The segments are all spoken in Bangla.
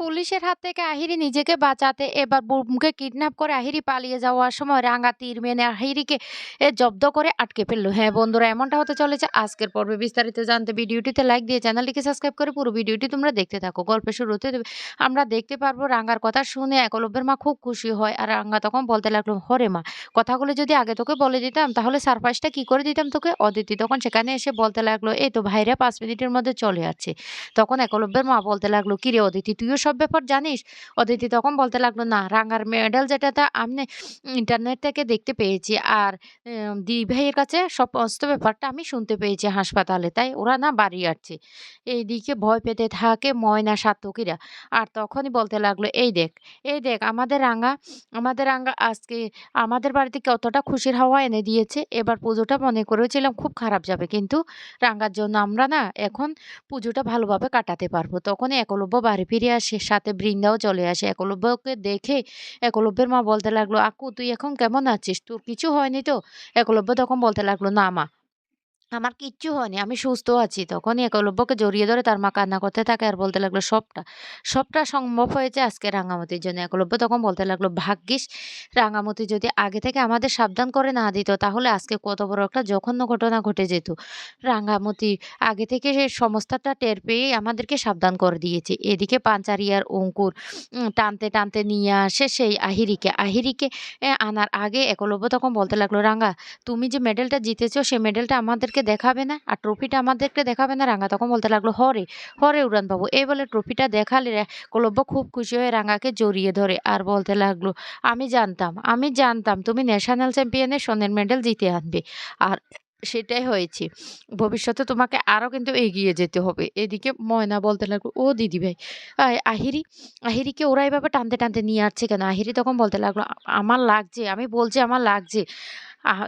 পুলিশের হাত থেকে আহিরি নিজেকে বাঁচাতে এবার বুমকে কিডন্যাপ করে আহিরি পালিয়ে যাওয়ার সময় রাঙা তীর মেনে আহিরিকে জব্দ করে আটকে ফেলল। হ্যাঁ বন্ধুরা, এমনটা হতে চলেছে আজকের পর্বে। বিস্তারিত জানতে ভিডিওটিতে লাইক দিয়ে চ্যানেলটিকে সাবস্ক্রাইব করে পুরো ভিডিওটি তোমরা দেখতে থাকো। গল্পের শুরুতে আমরা দেখতে পারব রাঙ্গার কথা শুনে একলব্যের মা খুব খুশি হয় আর রাঙ্গা তখন বলতে লাগল, হরে মা, কথাগুলো যদি আগে তোকে বলে দিতাম তাহলে সারপ্রাইজটা কি করে দিতাম তোকে? অদিতি তখন সেখানে এসে বলতে লাগল, এই তো ভাইরা পাঁচ মিনিটের মধ্যে চলে যাচ্ছে তখন একলব্যের মা বলতে লাগল, কিরে অদিতি, তুইও সব ব্যাপার জানিস? অদিতি তখন বলতে লাগল, না, রাঙার মেডেল যেটাতে আমি ইন্টারনেট থেকে দেখতে পেয়েছি আর দিদি ভাইয়ের কাছে সমস্ত ব্যাপারটা আমি শুনতে পেয়েছি হাসপাতালে। তাই ওরা না বাড়ি আসছে। এইদিকে ভয় পেতে থাকে ময়না সাতকিরা আর তখনই বলতে লাগল, এই দেখ এই দেখ, আমাদের রাঙা আমাদের রাঙা আজকে আমাদের বাড়িতে কতটা খুশির হাওয়া এনে দিয়েছে। এবার পুজোটা মনে করেছিলাম খুব খারাপ যাবে। কিন্তু রাঙার জন্য আমরা না এখন পুজোটা ভালোভাবে কাটাতে পারব। তখনই একলব্য বাড়ি ফিরে আসে। সাথে বৃন্দাও চলে আসে। একলব্যকে দেখে একলব্যের মা বলতে লাগল, আকু, তুই এখন কেমন আছিস? তোর কিছু হয়নি তো? একলব্য তখন বলতে লাগল, না মা। আমার কিচ্ছু হয়নি। আমি সুস্থ আছি। তখনই একলব্যকে জড়িয়ে ধরে তার মা কান্না করতে থাকে আর বলতে লাগল, সবটা সবটা সম্ভব হয়েছে আজকে রাঙামতির জন্য। একলব্য তখন বলতে লাগল, ভাগ্যিস, রাঙামতি যদি আগে থেকে আমাদের সাবধান করে না দিত, তাহলে আজকে কত বড় একটা জঘন্য ঘটনা ঘটে যেত। রাঙামতি আগে থেকে সে সমস্যাটা টের পেয়েই আমাদেরকে সাবধান করে দিয়েছে। এদিকে পাঞ্চারিয়ার অঙ্কুর টানতে টানতে নিয়ে আসে সেই আহিরিকে। আহিরিকে আনার আগে একলব্য তখন বলতে লাগল, রাঙা, তুমি যে মেডেলটা জিতেছো সেই মেডেলটা আমাদেরকে দেখাবে না আর ট্রফিটা আমাদেরকে দেখাবে না। রাঙা তখন বলতে লাগল, হরে হরে উড়ান বাবু এই বলে ট্রফিটা দেখালে কলব্য খুব খুশি হয়ে রাঙাকে জড়িয়ে ধরে আর বলতে লাগল, আমি জানতাম আমি জানতাম তুমি ন্যাশনাল চ্যাম্পিয়নের সোনের মেডেল জিতে আনবে। আর সেটাই হয়েছে। ভবিষ্যতে তোমাকে আরও কিন্তু এগিয়ে যেতে হবে। এদিকে ময়না বলতে লাগল, ও দিদি ভাই আহিরি, আহিরিকে ওরা এভাবে টানতে টানতে নিয়ে আসছে কেন? আহিরি তখন বলতে লাগল আমার লাগছে, আমি বলছি আমার লাগছে।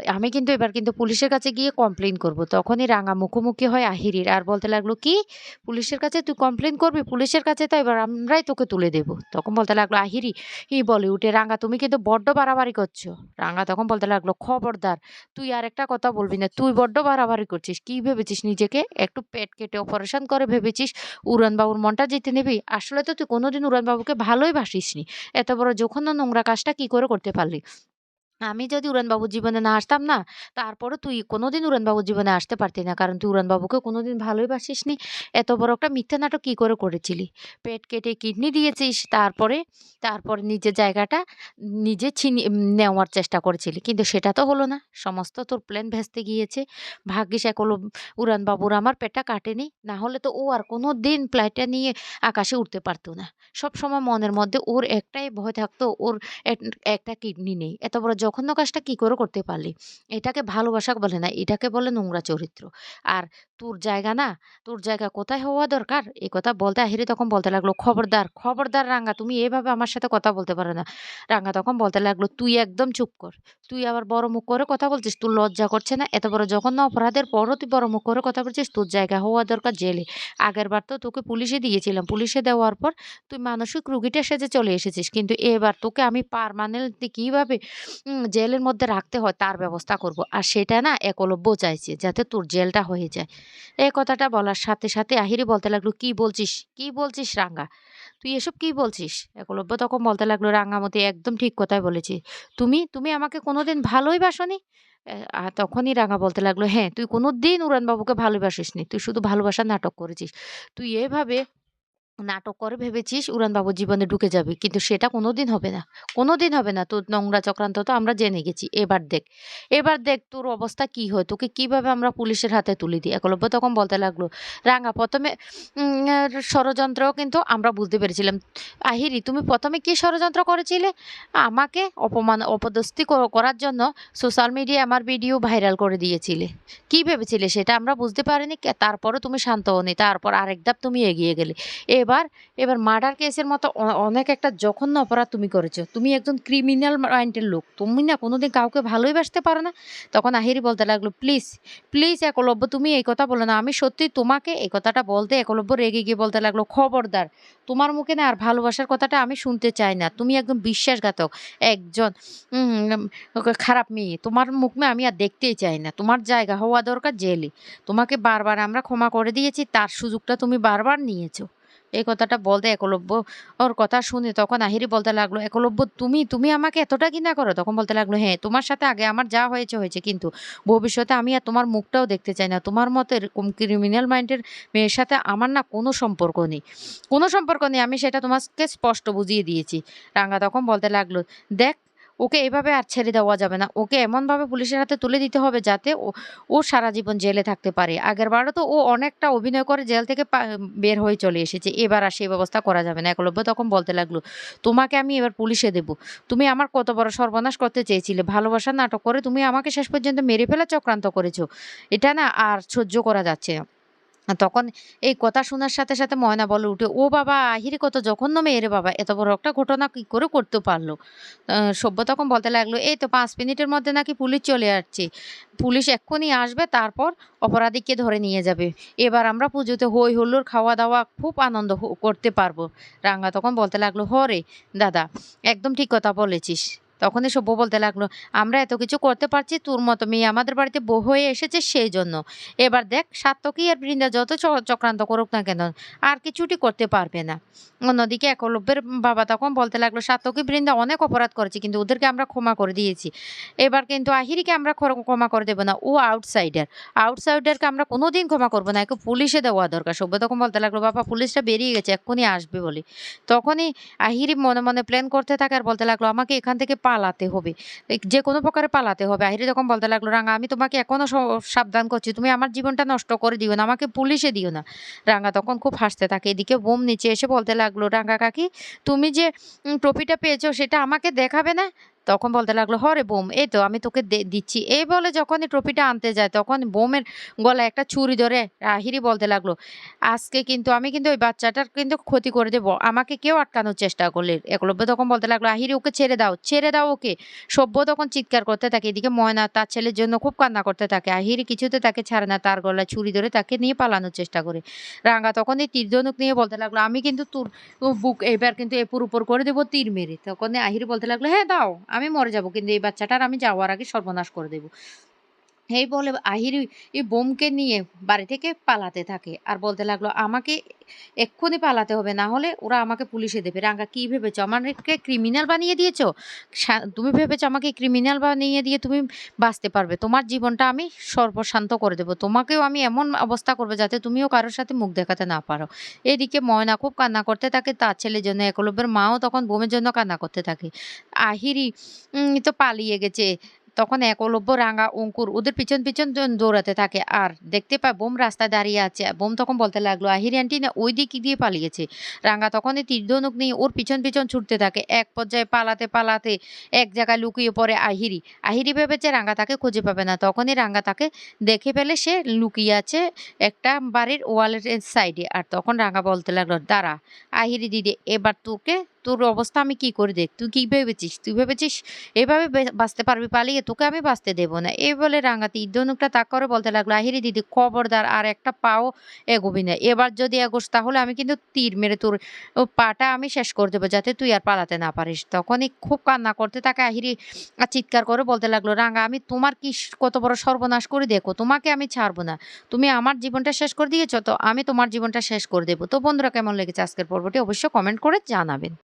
আমি কিন্তু এবার কিন্তু পুলিশের কাছে গিয়ে কমপ্লেন করব। তখনই রাঙা মুখোমুখি হয় আহিরির। আর বলতে লাগল, কি? পুলিশের কাছে তুই কমপ্লেন করবি? পুলিশের কাছে তো এবার আমরাই তোকে তুলে দেব। তখন বলতে লাগল, আহিরি, ই বলে উঠে রাঙা, তুমি কিন্তু বড্ড বাড়াবাড়ি করছ। রাঙা তখন বলতে লাগল, খবরদার, তুই আর একটা কথা বলবি না, তুই বড্ড বাড়াবাড়ি করছিস। কি ভেবেছিস নিজেকে? একটু পেট কেটে অপারেশন করে ভেবেছিস? উড়ানবাবুর মনটা জিতে নিবি? আসলে তো তুই কোনোদিন উড়ানবাবুকে ভালোই বাসিসনি। এত বড় যখন নোংরা কাজটা কি করে করতে পারলি? আমি যদি উড়ানবাবুর জীবনে না আসতাম না তারপরে তুই কোনোদিন উড়ানবাবুর জীবনে আসতে পারতি না। কারণ তুই উড়ানবাবুকে কোনোদিন ভালোই বাসিসনি এত বড় একটা মিথ্যা নাটক কী করে করেছিলি? পেট কেটে কিডনি দিয়েছিস, তারপরে তারপরে নিজের জায়গাটা নিজে ছিনি নেওয়ার চেষ্টা করেছিলি। কিন্তু সেটা তো হলো না। সমস্ত তোর প্ল্যান ভেস্তে গিয়েছে। ভাগ্যিস একলো উড়ানবাবুর আমার পেটটা কাটেনি। না হলে তো ও আর কোনো দিন ফ্লাইটটা নিয়ে আকাশে উঠতে পারতো না। সব সময় মনের মধ্যে ওর একটাই ভয় থাকতো, ওর এক- একটা কিডনি নেই। এত বড় জঘন্য কাজটা কি করে করতে পারলি? এটাকে ভালোবাসা বলে না, এটাকে বলে নোংরা চরিত্র। আর তোর জায়গা না, তোর জায়গা কোথায় হওয়া দরকার? এই কথা বলতে আহিরে তখন বলতে লাগল, খবরদার খবরদার রাঙ্গা, তুমি এভাবে আমার সাথে কথা বলতে পারো না। রাঙ্গা তখন বলতে লাগল, তুই একদম চুপ কর। তুই আবার বড় মুখ করে কথা বলছিস? তোর লজ্জা করছে না? এত বড় জঘন্য অপরাধের পরও তুই বড় মুখ করে কথা বলছিস? তোর জায়গা হওয়া দরকার জেলে। আগের বার তো তোকে পুলিশে দিয়েছিলাম। পুলিশে দেওয়ার পর তুই মানসিক রুগীটা সেজে চলে এসেছিস। কিন্তু এবার তোকে আমি পার্মানেন্টলি কীভাবে জেলের মধ্যে রাখতে হয়, তার ব্যবস্থা করব। আর সেটা না একলব্য চাইছে, যাতে তোর জেলটা হয়ে যায়। এই কথাটা বলার সাথে সাথে আহিরি বলতে লাগল, কি বলছিস? কি বলছিস রাঙ্গা? তুই এসব কি বলছিস? একলব্য তখন বলতে লাগল রাঙ্গামতি একদম ঠিক কথাই বলেছি। তুমি তুমি আমাকে কোনোদিন ভালোই বাসনি? আর তখনই রাঙা বলতে লাগল হ্যাঁ তুই কোনোদিন উড়ানবাবুকে ভালোবাসিসনি। তুই শুধু ভালোবাসার নাটক করেছিস। তুই এভাবে নাটক করে ভেবেছিস উড়ানবাবুর জীবনে ঢুকে যাবে, কিন্তু সেটা কোনো দিন হবে না। কোনো দিন হবে না, তোর নোংরা চক্রান্ত তো আমরা জেনে গেছি। এবার দেখ এবার দেখ তোর অবস্থা কি হয়, তোকে কীভাবে আমরা পুলিশের হাতে তুলে দিই? একলব্য তখন বলতে লাগল, রাঙা, প্রথমে ষড়যন্ত্র কিন্তু আমরা বুঝতে পেরেছিলাম। আহিরি, তুমি প্রথমে কি ষড়যন্ত্র করেছিলে? আমাকে অপমান, অপদস্থি করার জন্য সোশ্যাল মিডিয়ায় আমার ভিডিও ভাইরাল করে দিয়েছিলে। কি ভেবেছিলে সেটা আমরা বুঝতে পারিনি তারপরও তুমি শান্ত হওনি, তারপর আরেক ধাপ তুমি এগিয়ে গেলে। এবার এবার মার্ডার কেসের মতো অনেক একটা জঘন্য অপরাধ তুমি করেছ। তুমি একজন ক্রিমিনাল মাইন্ডের লোক। তুমি না কোনোদিন কাউকে ভালোই বাসতে পারো না। তখন আহিরি বলতে লাগল প্লিজ প্লিজ একলব্য, তুমি এই কথা বলো না। আমি সত্যি তোমাকে এই কথাটা বলতে একলব্য রেগে গিয়ে বলতে লাগল, খবরদার, তোমার মুখে না আর ভালোবাসার কথাটা আমি শুনতে চাই না। তুমি একদম বিশ্বাসঘাতক, একজন খারাপ মেয়ে। তোমার মুখ আমি আর দেখতেই চাই না। তোমার জায়গা হওয়া দরকার জেলে। তোমাকে বারবার আমরা ক্ষমা করে দিয়েছি। তার সুযোগটা তুমি বারবার নিয়েছো। এই কথাটা বলতে একলব্য ওর কথা শুনে তখন আহিরি বলতে লাগল, "একলব্য তুমি, তুমি আমাকে এতটা ঘৃণা করো?" তখন বলতে লাগল, "হ্যাঁ, তোমার সাথে আগে আমার যা হয়েছে, হয়েছে। কিন্তু ভবিষ্যতে আমি আর তোমার মুখটাও দেখতে চাই না। তোমার মতো এরকম ক্রিমিনাল মাইন্ডের মেয়ের সাথে আমার না কোনো সম্পর্ক নেই। কোনো সম্পর্ক নেই। আমি সেটা তোমাকে স্পষ্ট বুঝিয়ে দিয়েছি।" রাঙ্গা তখন বলতে লাগল, "দেখ ওকে এভাবে আর ছেড়ে দেওয়া যাবে না। ওকে এমনভাবে পুলিশের হাতে তুলে দিতে হবে যাতে ও সারা জীবন জেলে থাকতে পারে। আগেরবারও তো ও অনেকটা অভিনয় করে জেল থেকে বের হয়ে চলে এসেছে। এবার আর সেই ব্যবস্থা করা যাবে না। একলব্য তখন বলতে লাগল, "তোমাকে আমি এবার পুলিশে দেব। তুমি আমার কত বড় সর্বনাশ করতে চেয়েছিলে। ভালোবাসার নাটক করে তুমি আমাকে শেষ পর্যন্ত মেরে ফেলার চক্রান্ত করেছ। এটা না আর সহ্য করা যাচ্ছে না।" তখন এই কথা শোনার সাথে, সাথে ময়না বলে উঠে, "ও বাবা! আহিরি কত জঘন্য মেয়ে রে বাবা! এত বড় একটা ঘটনা কি করে করতে পারল?" আ সব্য তখন বলতে লাগল, "এই তো পাঁচ মিনিটের মধ্যে নাকি পুলিশ চলে আসছে। পুলিশ এক্ষুনি আসবে তারপর অপরাধীকে ধরে নিয়ে যাবে। এবার আমরা পুজোতে হই হুল্লোড়, খাওয়া-দাওয়া খুব আনন্দ করতে পারব।" রাঙ্গা তখন বলতে লাগল, "হ রে দাদা, একদম ঠিক কথা বলেছিস।" তখনই সব্য বলতে লাগল, "আমরা এত কিছু করতে পারছি তোর মতো মেয়ে আমাদের বাড়িতে বউ হয়ে এসেছে সেই জন্য এবার দেখ সাত্তকী আর বৃন্দা যত চক্রান্ত করুক না কেন আর কিছুটি করতে পারবে না।" অন্যদিকে একলব্যের বাবা তখন বলতে লাগল, "সাত্তকী, বৃন্দা অনেক অপরাধ করেছে কিন্তু ওদেরকে আমরা ক্ষমা করে দিয়েছি। এবার কিন্তু আহিরিকে আমরা ক্ষমা করে দেবো না। ও আউটসাইডার। আউটসাইডারকে আমরা কোনোদিন ক্ষমা করব না। একে পুলিশে দেওয়া দরকার।" সব্য তখন বলতে লাগল, "বাবা পুলিশটা বেরিয়ে গেছে এক্ষুনি আসবে বলে।" তখনই আহিরি মনে, মনে প্ল্যান করতে থাকে আর বলতে লাগল, "আমাকে এখান থেকে পালাতে হবে। যে কোনো প্রকারে পালাতে হবে।" আহিরে যখন বলতে লাগল, রাঙা আমি তোমাকে এখনও সাবধান করছি। তুমি আমার জীবনটা নষ্ট করে দিও না। আমাকে পুলিশে দিও না।" রাঙা তখন খুব হাসতে থাকে। এদিকে বোম নিচে এসে বলতে লাগল, রাঙা কাকি তুমি যে ট্রফিটা পেয়েছ সেটা আমাকে দেখাবে না?" তখন বলতে লাগল, হরে বোম, এই তো আমি তোকে দিচ্ছি।" এই বলে যখনই ট্রফিটা আনতে যায় তখন বোমের গলায় একটা ছুরি ধরে আহিরি বলতে লাগল, "আজকে কিন্তু আমি কিন্তু ওই বাচ্চাটার কিন্তু ক্ষতি করে দেবো আমাকে কেউ আটকানোর চেষ্টা করলে।" একলব্য তখন বলতে লাগল, "আহিরি ওকে ছেড়ে দাও, ছেড়ে দাও ওকে।" সভ্য তখন চিৎকার করতে থাকে। এদিকে ময়না তার ছেলের জন্য খুব কান্না করতে থাকে। আহিরি কিছুতে তাকে ছাড়ে না। তার গলায় ছুরি ধরে তাকে নিয়ে পালানোর চেষ্টা করে। রাঙ্গা তখন এই ধনুক নিয়ে বলতে লাগল, "আমি কিন্তু তোর বুক এবার কিন্তু এপুর উপর করে দেবো তীর মেরে।" তখনই আহিরি বলতে লাগল, "হ্যাঁ দাও, আমি মরে যাব কিন্তু এই বাচ্চাটার আমি যাওয়ার আগে সর্বনাশ করে দেব।" এই বলে আহিরি এই বোমকে নিয়ে বাড়ি থেকে পালাতে থাকে আর বলতে লাগল, "আমাকে এক্ষুনি পালাতে হবে না হলে ওরা আমাকে পুলিশে দেবে।" রাঙ্গা, "কি ভেবেছো আমাকে ক্রিমিনাল বানিয়ে দিয়েছ? তুমি ভেবেছো আমাকে ক্রিমিনাল বানিয়ে দিয়ে তুমি বাঁচতে পারবে? তোমার জীবনটা আমি সর্বশান্ত করে দেব। তোমাকেও আমি এমন অবস্থা করব যাতে তুমিও কারোর সাথে মুখ দেখাতে না পারো।" এদিকে ময়না খুব কান্না করতে থাকে তার ছেলের জন্য। একলব্যের মাও তখন বোমের জন্য কান্না করতে থাকে। আহিরি তো পালিয়ে গেছে। তখন একলব্য, রাঙা অঙ্কুর ওদের পিছন, পিছন দৌড়াতে থাকে আর দেখতে পায় বোম রাস্তায় দাঁড়িয়ে আছে। বোম তখন বলতে লাগল, "আহিরি আন্টি না ওই দিক দিয়ে পালিয়েছে।" রাঙা তখনই তীর ধনুক নিয়ে ওর পিছন, পিছন ছুটতে থাকে। এক পর্যায়ে পালাতে, পালাতে এক জায়গায় লুকিয়ে পড়ে আহিরি। আহিরি ভেবেছে রাঙ্গা তাকে খুঁজে পাবে না। তখনই রাঙ্গা তাকে দেখে ফেলে সে লুকিয়ে আছে একটা বাড়ির ওয়ালের সাইডে। আর তখন রাঙ্গা বলতে লাগল, "দাঁড়া আহিরি দিদি এবার তোকে তোর অবস্থা আমি কি করে দেখ তুই কি ভেবেছিস? তুই ভেবেছিস এভাবে বাঁচতে পারবি পালিয়ে? তোকে আমি বাঁচতে দেবো না।" এই বলে রাঙ্গা তীর ধনুকটা তাক করে বলতে লাগল, "আহিরি দিদি খবরদার আর একটা পাও এগোবি না। এবার যদি এগোস তাহলে আমি কিন্তু তীর মেরে তোর পাটা আমি শেষ করে দেবো যাতে তুই আর পালাতে না পারিস।" তখনই খুব কান্না করতে তাকে আহিরি চিৎকার করে বলতে লাগল, রাঙা আমি তোমার কি কত বড় সর্বনাশ করে দেখো। তোমাকে আমি ছাড়বো না। তুমি আমার জীবনটা শেষ করে দিয়েছ তো আমি তোমার জীবনটা শেষ করে দেবো তো বন্ধুরা কেমন লেগেছে আজকের পর্বটি অবশ্যই কমেন্ট করে জানাবেন।